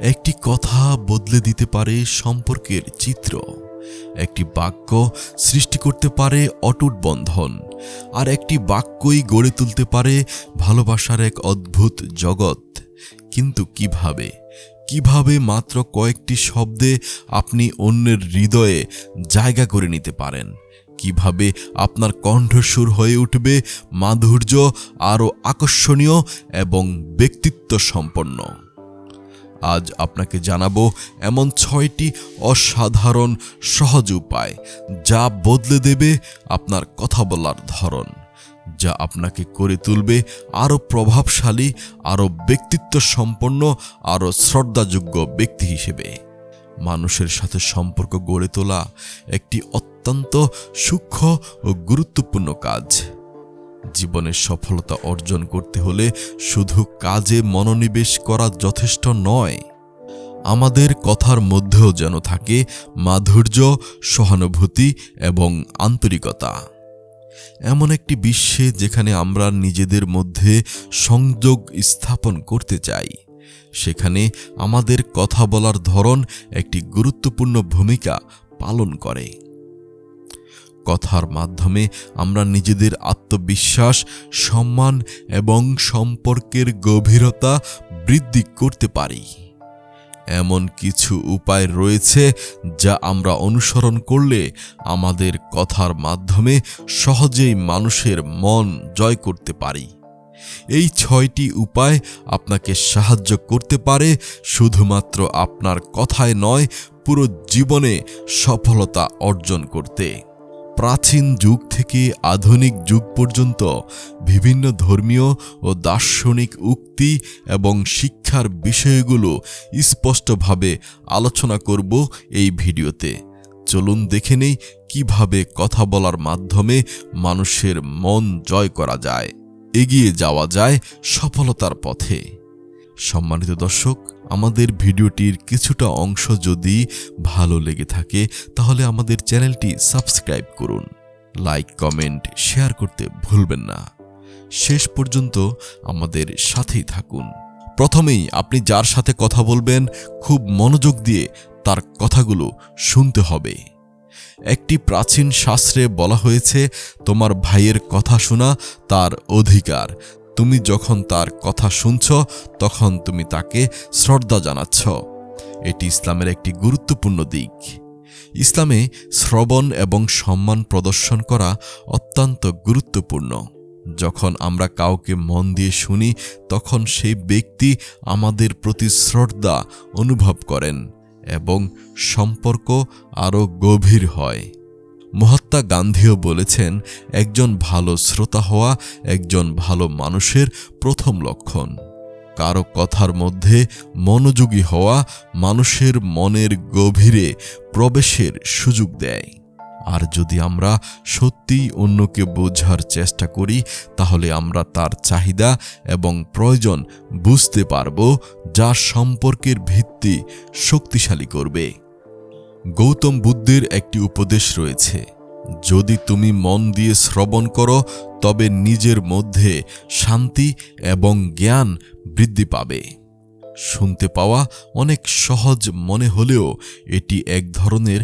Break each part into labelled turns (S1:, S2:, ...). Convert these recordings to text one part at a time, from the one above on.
S1: একটি কথা বদলে দিতে পারে সম্পর্কের চিত্র। একটি বাক্য সৃষ্টি করতে পারে অটুট বন্ধন। আর একটি বাক্যই গড়ে তুলতে পারে ভালোবাসার এক অদ্ভুত জগৎ। কিন্তু কীভাবে? কীভাবে মাত্র কয়েকটি শব্দে আপনি অন্যের হৃদয়ে জায়গা করে নিতে পারেন? কীভাবে আপনার কণ্ঠস্বর হয়ে উঠবে মাধুর্য আরও আকর্ষণীয় এবং ব্যক্তিত্ব সম্পন্ন আজ আপনাকে জানাব এমন ছয়টি অসাধারণ সহজ উপায় যা বদলে দেবে আপনার কথা বলার ধরন, যা আপনাকে করে তুলবে আরও প্রভাবশালী, আরও ব্যক্তিত্ব সম্পন্ন আরও শ্রদ্ধাযোগ্য ব্যক্তি হিসেবে। মানুষের সাথে সম্পর্ক গড়ে তোলা একটি অত্যন্ত সূক্ষ্ম ও গুরুত্বপূর্ণ কাজ। জীবনের সফলতা অর্জন করতে হলে শুধু কাজে মনোনিবেশ করা যথেষ্ট নয়। আমাদের কথার মধ্যেও যেন থাকে মাধুর্য, সহানুভূতি এবং আন্তরিকতা। এমন একটি বিশ্বে যেখানে আমরা নিজেদের মধ্যে সংযোগ স্থাপন করতে চাই। সেখানে আমাদের কথা বলার ধরন একটি গুরুত্বপূর্ণ ভূমিকা পালন করে। কথার মাধ্যমে আমরা নিজেদের আত্মবিশ্বাস, সম্মান এবং সম্পর্কের গভীরতা বৃদ্ধি করতে পারি। এমন কিছু উপায় রয়েছে যা আমরা অনুসরণ করলে আমাদের কথার মাধ্যমে সহজেই মানুষের মন জয় করতে পারি। এই ছয়টি উপায় আপনাকে সাহায্য করতে পারে শুধুমাত্র আপনার কথায় নয়, পুরো জীবনে সফলতা অর্জন করতে। প্রাচীন যুগ থেকে আধুনিক যুগ পর্যন্ত বিভিন্ন ধর্মীয় ও দার্শনিক উক্তি এবং শিক্ষার বিষয়গুলো স্পষ্টভাবে আলোচনা করব এই ভিডিওতে। চলুন দেখে নেই কীভাবে কথা বলার মাধ্যমে মানুষের মন জয় করা যায়। এগিয়ে যাওয়া যায় সফলতার পথে। সম্মানিত দর্শক আমাদের ভিডিওটির কিছুটা অংশ যদি ভালো লেগে থাকে, তাহলে আমাদের চ্যানেলটি সাবস্ক্রাইব করুন। লাইক, কমেন্ট, শেয়ার করতে ভুলবেন না। শেষ পর্যন্ত আমাদের সাথেই থাকুন। প্রথমেই আপনি যার সাথে কথা বলবেন, খুব মনোযোগ দিয়ে তার কথাগুলো শুনতে হবে। একটি প্রাচীন শাস্ত্রে বলা হয়েছে, তোমার ভাইয়ের কথা শোনা তার অধিকার। তুমি যখন তার কথা শুনছ, তখন তুমি তাকে শ্রদ্ধা জানাচ্ছ। এটি ইসলামের একটি গুরুত্বপূর্ণ দিক। ইসলামে শ্রবণ এবং সম্মান প্রদর্শন করা অত্যন্ত গুরুত্বপূর্ণ। যখন আমরা কাউকে মন দিয়ে শুনি, তখন সেই ব্যক্তি আমাদের প্রতি শ্রদ্ধা অনুভব করেন এবং সম্পর্ক আরও গভীর হয়। মহাত্মা গান্ধীও বলেছেন, একজন ভালো শ্রোতা হওয়া একজন ভালো মানুষের প্রথম লক্ষণ। কারও কথার মধ্যে মনোযোগী হওয়া মানুষের মনের গভীরে প্রবেশের সুযোগ দেয়। আর যদি আমরা সত্যিই অন্যকে বোঝার চেষ্টা করি, তাহলে আমরা তার চাহিদা এবং প্রয়োজন বুঝতে পারব যা সম্পর্কের ভিত্তি শক্তিশালী করবে। গৌতম বুদ্ধের একটি উপদেশ রয়েছে। যদি তুমি মন দিয়ে শ্রবণ করো, তবে নিজের মধ্যে শান্তি এবং জ্ঞান বৃদ্ধি পাবে। শুনতে পাওয়া অনেক সহজ মনে হলেও এটি এক ধরনের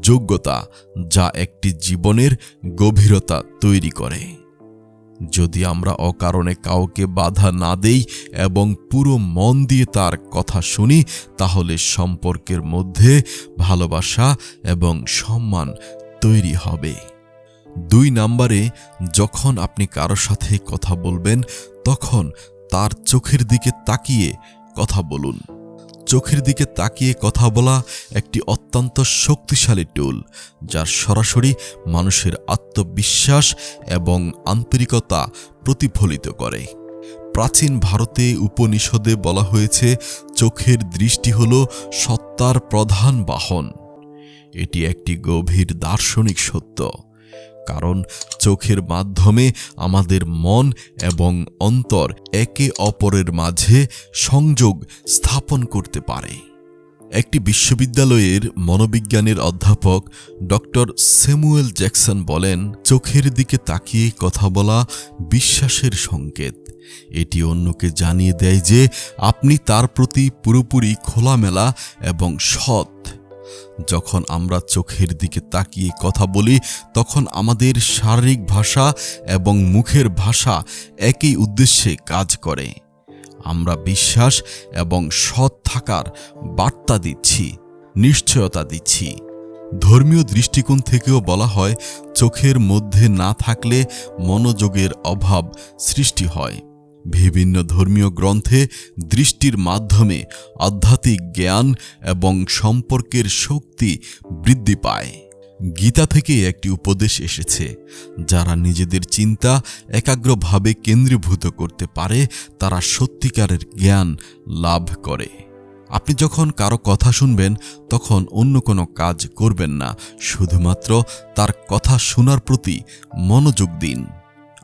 S1: যোগ্যতা যা একটি জীবনের গভীরতা তৈরি করে। যদি আমরা অকারণে কাউকে বাধা না দেই এবং পুরো মন দিয়ে তার কথা শুনি, তাহলে সম্পর্কের মধ্যে ভালোবাসা এবং সম্মান তৈরি হবে। দুই নম্বরে, যখন আপনি কারও সাথে কথা বলবেন, তখন তার চোখের দিকে তাকিয়ে কথা বলুন। চোখের দিকে তাকিয়ে কথা বলা একটি অত্যন্ত শক্তিশালী টুল যার সরাসরি মানুষের আত্মবিশ্বাস এবং আন্তরিকতা প্রতিফলিত করে। প্রাচীন ভারতে উপনিষদে বলা হয়েছে, চোখের দৃষ্টি হল সত্তার প্রধান বাহন। এটি একটি গভীর দার্শনিক সত্য। কারণ চোখের মাধ্যমে আমাদের মন এবং অন্তর একে অপরের মাঝে সংযোগ স্থাপন করতে পারে। একটি বিশ্ববিদ্যালয়ের মনোবিজ্ঞানের অধ্যাপক ডক্টর স্যামুয়েল জ্যাকসন বলেন, চোখের দিকে তাকিয়ে কথা বলা বিশ্বাসের সংকেত। এটি অন্যকে জানিয়ে দেয় যে আপনি তার প্রতি পুরোপুরি খোলামেলা এবং সৎ। যখন আমরা চোখের দিকে তাকিয়ে কথা বলি, তখন আমাদের শারীরিক ভাষা এবং মুখের ভাষা একই উদ্দেশ্যে কাজ করে। আমরা বিশ্বাস এবং সৎ থাকার বার্তা দিচ্ছি, নিশ্চয়তা দিচ্ছি। ধর্মীয় দৃষ্টিকোণ থেকেও বলা হয়, চোখের মধ্যে না থাকলে মনোযোগের অভাব সৃষ্টি হয়। বিভিন্ন ধর্মীয় গ্রন্থে দৃষ্টির মাধ্যমে আধ্যাত্মিক জ্ঞান এবং সম্পর্কের শক্তি বৃদ্ধি পায়। গীতা থেকে একটি উপদেশ এসেছে, যারা নিজেদের চিন্তা একাগ্রভাবে কেন্দ্রীভূত করতে পারে, তারা সত্যিকারের জ্ঞান লাভ করে। আপনি যখন কারও কথা শুনবেন, তখন অন্য কোনো কাজ করবেন না, শুধুমাত্র তার কথা শোনার প্রতি মনোযোগ দিন।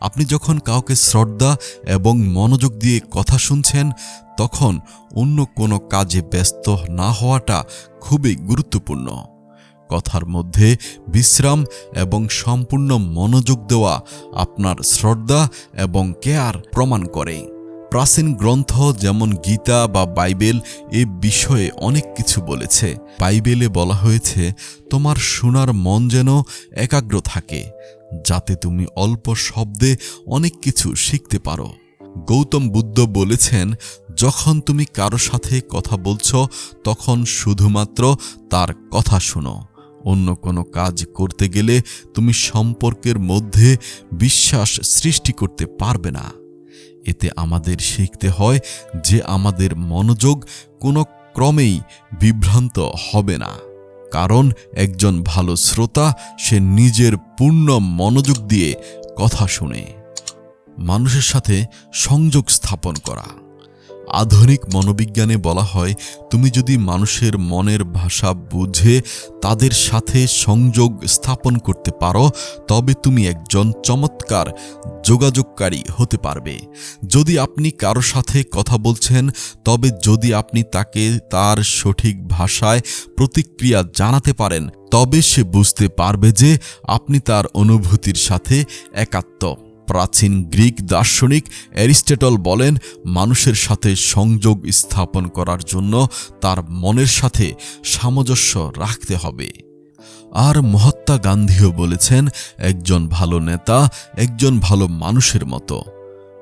S1: আপনি যখন কাউকে শ্রদ্ধা এবং মনোযোগ দিয়ে কথা শুনছেন, তখন অন্য কোনো কাজে ব্যস্ত না হওয়াটা খুবই গুরুত্বপূর্ণ। কথার মধ্যে বিশ্রাম এবং সম্পূর্ণ মনোযোগ দেওয়া আপনার শ্রদ্ধা এবং কেয়ার প্রমাণ করে। প্রাচীন গ্রন্থ যেমন গীতা বা বাইবেল এ বিষয়ে অনেক কিছু বলেছে। বাইবেলে বলা হয়েছে, তোমার শোনার মন যেন একাগ্র থাকে। যাতে তুমি অল্প শব্দে অনেক কিছু শিখতে পারো। গৌতম বুদ্ধ বলেছেন, যখন তুমি কারও সাথে কথা বলছ, তখন শুধুমাত্র তার কথা শোনো। অন্য কোনো কাজ করতে গেলে তুমি সম্পর্কের মধ্যে বিশ্বাস সৃষ্টি করতে পারবে না। এতে আমাদের শিখতে হয় যে আমাদের মনোযোগ কোনো ক্রমেই বিভ্রান্ত হবে না। কারণ একজন ভালো শ্রোতা, সে নিজের পূর্ণ মনোযোগ দিয়ে কথা শুনে। মানুষের সাথে সংযোগ স্থাপন করা। আধুনিক মনোবিজ্ঞানে বলা হয়, তুমি যদি মানুষের মনের ভাষা বুঝে তাদের সাথে সংযোগ স্থাপন করতে পারো, তবে তুমি একজন চমৎকার যোগাযোগকারী হতে পারবে। যদি আপনি কারও সাথে কথা বলছেন, তবে যদি আপনি তাকে তার সঠিক ভাষায় প্রতিক্রিয়া জানাতে পারেন, তবে সে বুঝতে পারবে যে আপনি তার অনুভূতির সাথে একাত্ম। প্রাচীন গ্রিক দার্শনিক অ্যারিস্টেটল বলেন, মানুষের সাথে সংযোগ স্থাপন করার জন্য তার মনের সাথে সামঞ্জস্য রাখতে হবে। আর মহাত্মা গান্ধীও বলেছেন, একজন ভালো নেতা একজন ভালো মানুষের মতো।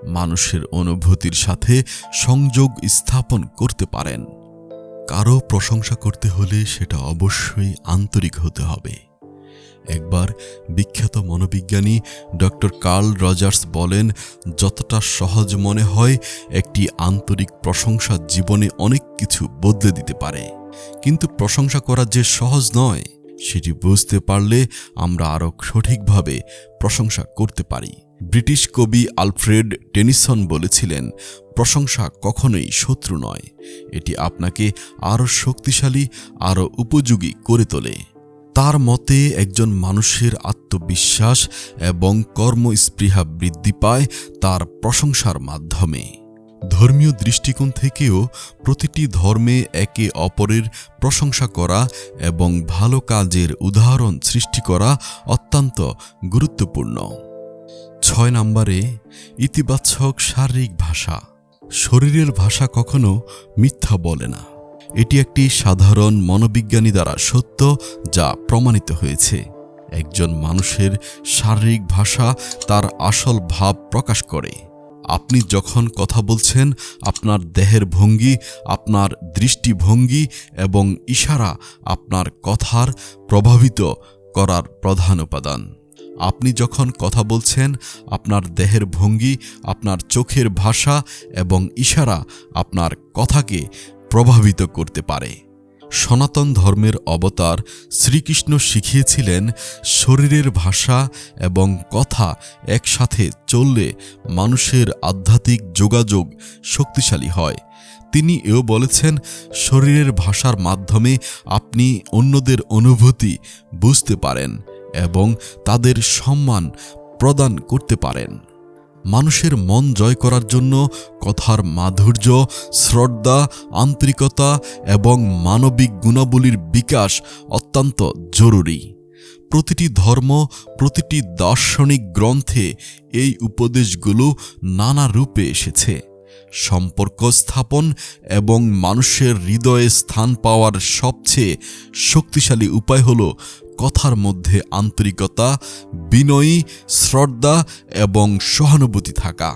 S1: মানুষের অনুভূতির সাথে সংযোগ স্থাপন করতে পারেন। কারও প্রশংসা করতে হলে সেটা অবশ্যই আন্তরিক হতে হবে। একবার বিখ্যাত মনোবিজ্ঞানী ডক্টর কার্ল রজার্স বলেন, যতটা সহজ মনে হয়, একটি আন্তরিক প্রশংসা জীবনে অনেক কিছু বদলে দিতে পারে। কিন্তু প্রশংসা করা যে সহজ নয়, সেটি বুঝতে পারলে আমরা আরও সঠিকভাবে প্রশংসা করতে পারি। ব্রিটিশ কবি আলফ্রেড টেনিসন বলেছিলেন, প্রশংসা কখনোই শত্রু নয়। এটি আপনাকে আরও শক্তিশালী, আরও উপযোগী করে তোলে। তার মতে একজন মানুষের আত্মবিশ্বাস এবং কর্মস্পৃহা বৃদ্ধি পায় তার প্রশংসার মাধ্যমে। ধর্মীয় দৃষ্টিকোণ থেকেও প্রতিটি ধর্মে একে অপরের প্রশংসা করা এবং ভালো কাজের উদাহরণ সৃষ্টি করা অত্যন্ত গুরুত্বপূর্ণ। ছয় নম্বরে, ইতিবাচক শারীরিক ভাষা। শরীরের ভাষা কখনো মিথ্যা বলে না। এটি একটি সাধারণ মনোবিজ্ঞানী দ্বারা সত্য যা প্রমাণিত হয়েছে। একজন মানুষের শারীরিক ভাষা তার আসল ভাব প্রকাশ করে। আপনি যখন কথা বলছেন, আপনার দেহের ভঙ্গি, আপনার দৃষ্টিভঙ্গি এবং ইশারা আপনার কথার প্রভাবিত করার প্রধান উপাদান। আপনি যখন কথা বলছেন, আপনার দেহের ভঙ্গি, আপনার চোখের ভাষা এবং ইশারা আপনার কথাকে প্রভাবিত করতে পারে। সনাতন ধর্মের অবতার শ্রীকৃষ্ণ শিখিয়েছিলেন শরীরের ভাষা এবং কথা একসাথে চললে মানুষের আধ্যাত্মিক যোগাযোগ শক্তিশালী হয়। তিনি এও বলেছেন, শরীরের ভাষার মাধ্যমে আপনি অন্যদের অনুভূতি বুঝতে পারেন এবং তাদের সম্মান প্রদান করতে পারেন। মানুষের মন জয় করার জন্য কথার মাধুর্য, শ্রদ্ধা, আন্তরিকতা এবং মানবিক গুণাবলীর বিকাশ অত্যন্ত জরুরি। প্রতিটি ধর্ম, প্রতিটি দার্শনিক গ্রন্থে এই উপদেশগুলো নানা রূপে এসেছে। সম্পর্ক স্থাপন এবং মানুষের হৃদয়ে স্থান পাওয়ার সবচেয়ে শক্তিশালী উপায় হল কথার মধ্যে আন্তরিকতা, বিনয়ী, শ্রদ্ধা এবং সহানুভূতি থাকা।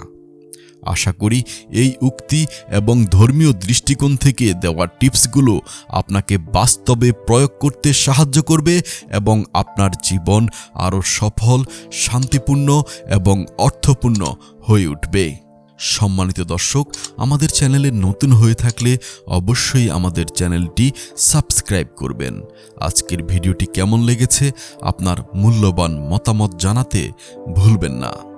S1: আশা করি এই উক্তি এবং ধর্মীয় দৃষ্টিকোণ থেকে দেওয়া টিপসগুলো আপনাকে বাস্তবে প্রয়োগ করতে সাহায্য করবে এবং আপনার জীবন আরও সফল, শান্তিপূর্ণ এবং অর্থপূর্ণ হয়ে উঠবে। সম্মানিত দর্শক, আমাদের চ্যানেলে নতুন হয়ে থাকলে অবশ্যই আমাদের চ্যানেলটি সাবস্ক্রাইব করবেন। আজকের ভিডিওটি কেমন লেগেছে, আপনার মূল্যবান মতামত জানাতে ভুলবেন না।